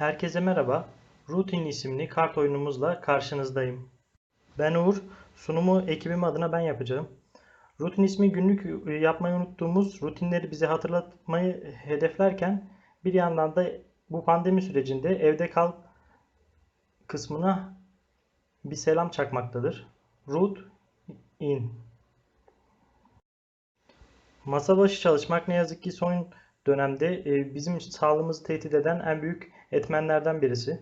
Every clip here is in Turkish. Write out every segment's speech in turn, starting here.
Herkese merhaba. Routine isimli kart oyunumuzla karşınızdayım. Ben Uğur. Sunumu ekibim adına ben yapacağım. Routine ismi günlük yapmayı unuttuğumuz rutinleri bize hatırlatmayı hedeflerken bir yandan da bu pandemi sürecinde evde kal kısmına bir selam çakmaktadır. Root in. Masa başı çalışmak ne yazık ki son dönemde e, bizim sağlığımızı tehdit eden en büyük etmenlerden birisi.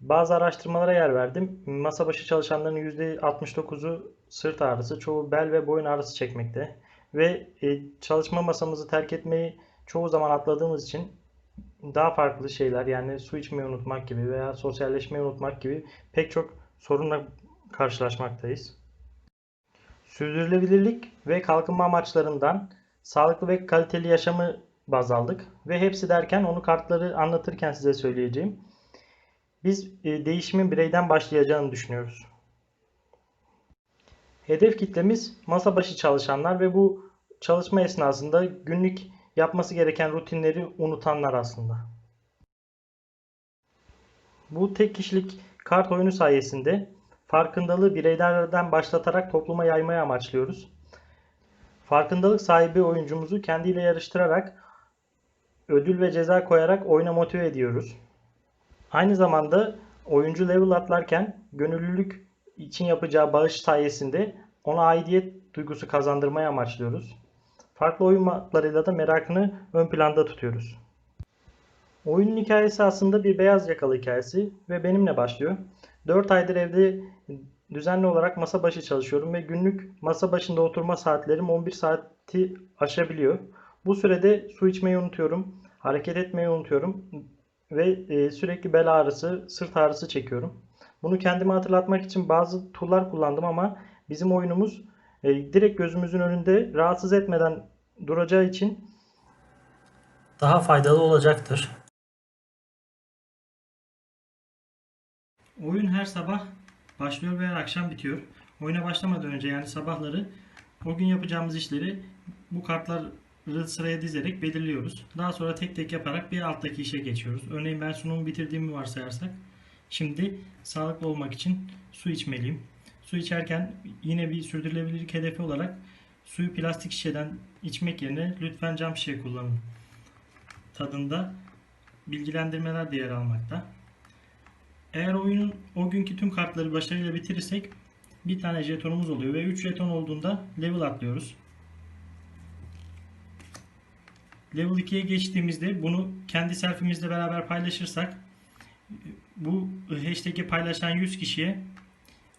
Bazı araştırmalara yer verdim. Masa başı çalışanların %69'u sırt ağrısı, çoğu bel ve boyun ağrısı çekmekte. Ve e, çalışma masamızı terk etmeyi çoğu zaman atladığımız için daha farklı şeyler yani su içmeyi unutmak gibi veya sosyalleşmeyi unutmak gibi pek çok sorunla karşılaşmaktayız. Sürdürülebilirlik ve kalkınma amaçlarından sağlıklı ve kaliteli yaşamı baz aldık. Ve hepsi derken onu kartları anlatırken size söyleyeceğim. Biz e, değişimin bireyden başlayacağını düşünüyoruz. Hedef kitlemiz masa başı çalışanlar ve bu çalışma esnasında günlük yapması gereken rutinleri unutanlar aslında. Bu tek kişilik kart oyunu sayesinde farkındalığı bireylerden başlatarak topluma yaymaya amaçlıyoruz. Farkındalık sahibi oyuncumuzu kendiyle yarıştırarak ödül ve ceza koyarak oyuna motive ediyoruz. Aynı zamanda oyuncu level atlarken gönüllülük için yapacağı bağış sayesinde ona aidiyet duygusu kazandırmaya amaçlıyoruz. Farklı oyun matlarıyla da merakını ön planda tutuyoruz. Oyunun hikayesi aslında bir beyaz yakalı hikayesi ve benimle başlıyor. 4 aydır evde düzenli olarak masa başı çalışıyorum ve günlük masa başında oturma saatlerim 11 saati aşabiliyor. Bu sürede su içmeyi unutuyorum, hareket etmeyi unutuyorum ve e, sürekli bel ağrısı, sırt ağrısı çekiyorum. Bunu kendime hatırlatmak için bazı tool'lar kullandım ama bizim oyunumuz e, direkt gözümüzün önünde rahatsız etmeden duracağı için daha faydalı olacaktır. Oyun her sabah başlıyor ve her akşam bitiyor. Oyuna başlamadan önce yani sabahları o gün yapacağımız işleri bu kartları sıraya dizerek belirliyoruz. Daha sonra tek tek yaparak bir alttaki işe geçiyoruz. Örneğin ben sunumu bitirdiğimi varsayarsak şimdi sağlıklı olmak için su içmeliyim. Su içerken yine bir sürdürülebilirlik hedefi olarak suyu plastik şişeden içmek yerine lütfen cam şişe kullanın tadında bilgilendirmeler de yer almakta. Eğer oyunun o günkü tüm kartları başarıyla bitirirsek bir tane jetonumuz oluyor ve 3 jeton olduğunda level atlıyoruz. Level 2'ye geçtiğimizde bunu kendi selfimizle beraber paylaşırsak bu hashtag'i paylaşan 100 kişiye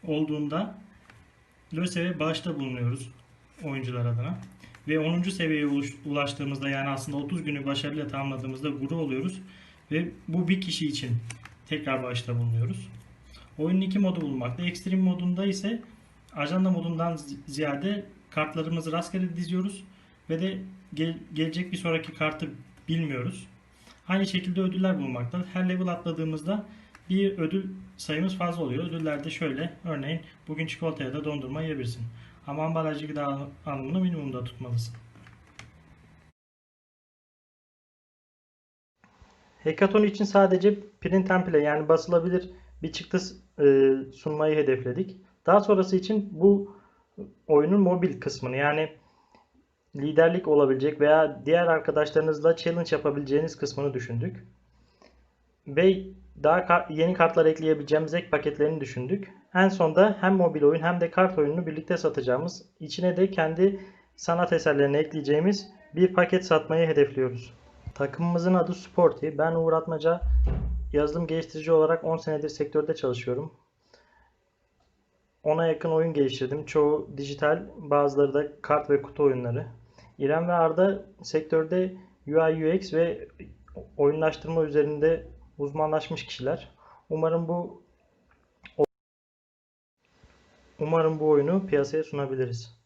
olduğunda LÖSEV'e bağışta bulunuyoruz oyuncular adına. Ve 10. seviyeye ulaştığımızda yani aslında 30 günü başarıyla tamamladığımızda guru oluyoruz. Ve bu bir kişi için tekrar bağışta bulunuyoruz. Oyunun iki modu bulunmakta. Extreme modunda ise ajanda modundan ziyade kartlarımızı rastgele diziyoruz ve de gel gelecek bir sonraki kartı bilmiyoruz. Aynı şekilde ödüller bulunmakta. Her level atladığımızda bir ödül sayımız fazla oluyor. Ödüller de şöyle. Örneğin bugün çikolata ya da dondurma yiyebilirsin. Ama ambalajlı gıda alımını minimumda tutmalısın. Hackathon için sadece print and play yani basılabilir bir çıktı e, sunmayı hedefledik. Daha sonrası için bu oyunun mobil kısmını yani liderlik olabilecek veya diğer arkadaşlarınızla challenge yapabileceğiniz kısmını düşündük. Ve daha yeni kartlar ekleyebileceğimiz ek paketlerini düşündük. En sonda hem mobil oyun hem de kart oyununu birlikte satacağımız, içine de kendi sanat eserlerini ekleyeceğimiz bir paket satmayı hedefliyoruz. Takımımızın adı Sporty. Ben Uğur Atmaca. Yazılım geliştirici olarak 10 senedir sektörde çalışıyorum. Ona yakın oyun geliştirdim. Çoğu dijital, bazıları da kart ve kutu oyunları. İrem ve Arda sektörde UI UX ve oyunlaştırma üzerinde uzmanlaşmış kişiler. Umarım bu Umarım bu oyunu piyasaya sunabiliriz.